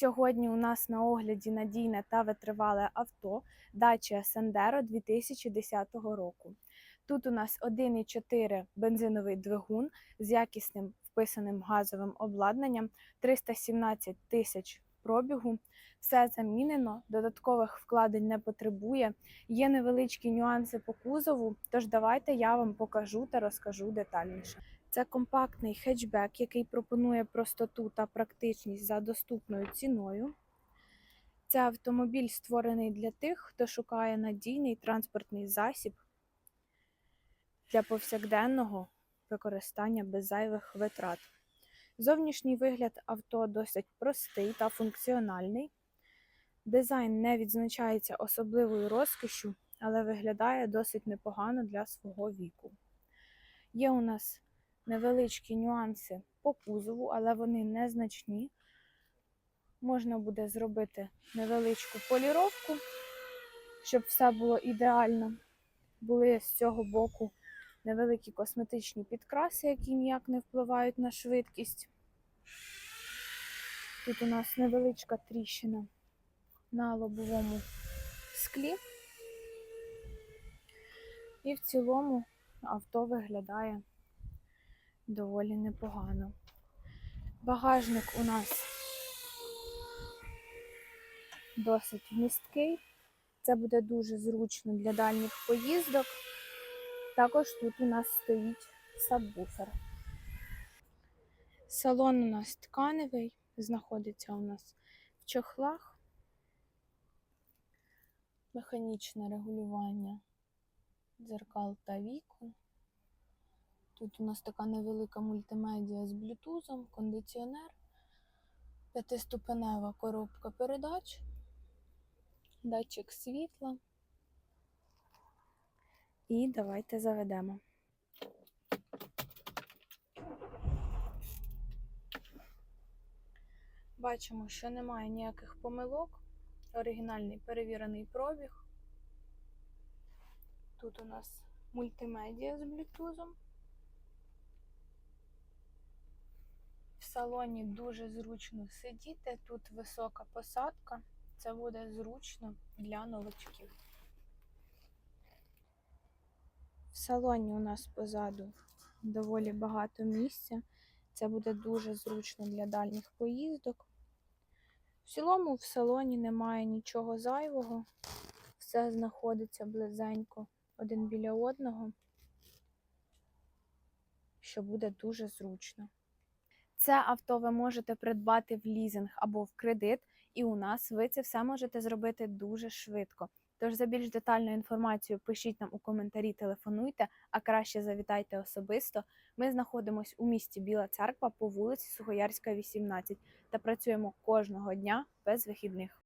Сьогодні у нас на огляді надійне та витривале авто Dacia Sandero 2010 року. Тут у нас 1,4 бензиновий двигун з якісним вписаним газовим обладнанням, 317 тисяч пробігу. Все замінено, додаткових вкладень не потребує. Є невеличкі нюанси по кузову, тож давайте я вам покажу та розкажу детальніше. Це компактний хетчбек, який пропонує простоту та практичність за доступною ціною. Це автомобіль створений для тих, хто шукає надійний транспортний засіб для повсякденного використання без зайвих витрат. Зовнішній вигляд авто досить простий та функціональний. Дизайн не відзначається особливою розкішю, але виглядає досить непогано для свого віку. Є у нас невеличкі нюанси по кузову, але вони незначні. Можна буде зробити невеличку поліровку, щоб все було ідеально. Були з цього боку невеликі косметичні підкраси, які ніяк не впливають на швидкість. Тут у нас невеличка тріщина на лобовому склі. І в цілому авто виглядає доволі непогано. Багажник у нас досить місткий. Це буде дуже зручно для дальніх поїздок. Також тут у нас стоїть сабвуфер. Салон у нас тканевий, знаходиться у нас в чохлах. Механічне регулювання дзеркал та вікон. Тут у нас така невелика мультимедіа з блютузом, кондиціонер, п'ятиступенева коробка передач, датчик світла. І давайте заведемо. Бачимо, що немає ніяких помилок. Оригінальний перевірений пробіг. Тут у нас мультимедіа з блютузом. В салоні дуже зручно сидіти, тут висока посадка, це буде зручно для новачків. В салоні у нас позаду доволі багато місця, це буде дуже зручно для дальніх поїздок. В цілому в салоні немає нічого зайвого, все знаходиться близенько один біля одного, що буде дуже зручно. Це авто ви можете придбати в лізинг або в кредит, і у нас ви це все можете зробити дуже швидко. Тож за більш детальну інформацію пишіть нам у коментарі, телефонуйте, а краще завітайте особисто. Ми знаходимося у місті Біла Церква по вулиці Сухоярська, 18 та працюємо кожного дня без вихідних.